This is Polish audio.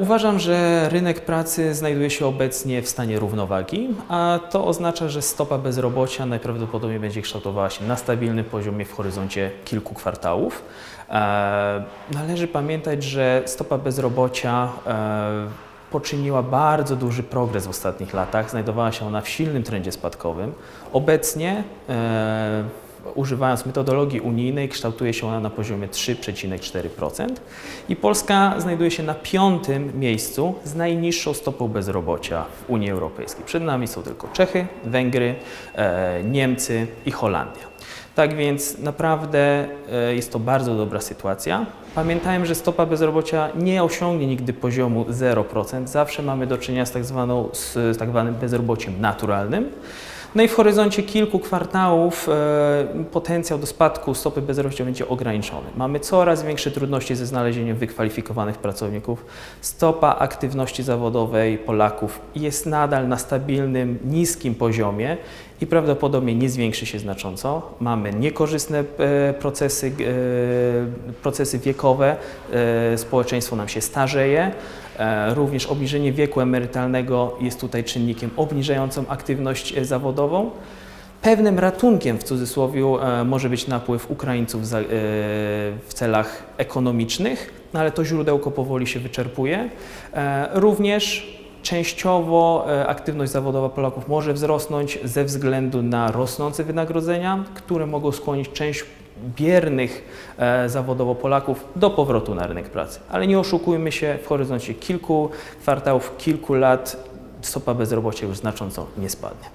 Uważam, że rynek pracy znajduje się obecnie w stanie równowagi, a to oznacza, że stopa bezrobocia najprawdopodobniej będzie kształtowała się na stabilnym poziomie w horyzoncie kilku kwartałów. E, Należy pamiętać, że stopa bezrobocia e, poczyniła bardzo duży progres w ostatnich latach. Znajdowała się ona w silnym trendzie spadkowym. Obecnie, e, używając metodologii unijnej, kształtuje się ona na poziomie 3,4% i Polska znajduje się na piątym miejscu z najniższą stopą bezrobocia w Unii Europejskiej. Przed nami są tylko Czechy, Węgry, e, Niemcy i Holandia. Tak więc naprawdę e, jest to bardzo dobra sytuacja. Pamiętajmy, że stopa bezrobocia nie osiągnie nigdy poziomu 0%. Zawsze mamy do czynienia z tak, zwaną, z tak zwanym bezrobociem naturalnym. No i w horyzoncie kilku kwartałów e, potencjał do spadku stopy bezrobocia będzie ograniczony. Mamy coraz większe trudności ze znalezieniem wykwalifikowanych pracowników. Stopa aktywności zawodowej Polaków jest nadal na stabilnym, niskim poziomie i prawdopodobnie nie zwiększy się znacząco. Mamy niekorzystne e, procesy, e, procesy wiekowe, e, społeczeństwo nam się starzeje. Również obniżenie wieku emerytalnego jest tutaj czynnikiem obniżającym aktywność zawodową. Pewnym ratunkiem w cudzysłowie może być napływ Ukraińców w celach ekonomicznych, no ale to źródełko powoli się wyczerpuje. Również częściowo e, aktywność zawodowa Polaków może wzrosnąć ze względu na rosnące wynagrodzenia, które mogą skłonić część biernych e, zawodowo Polaków do powrotu na rynek pracy. Ale nie oszukujmy się, w horyzoncie kilku kwartałów, kilku lat stopa bezrobocia już znacząco nie spadnie.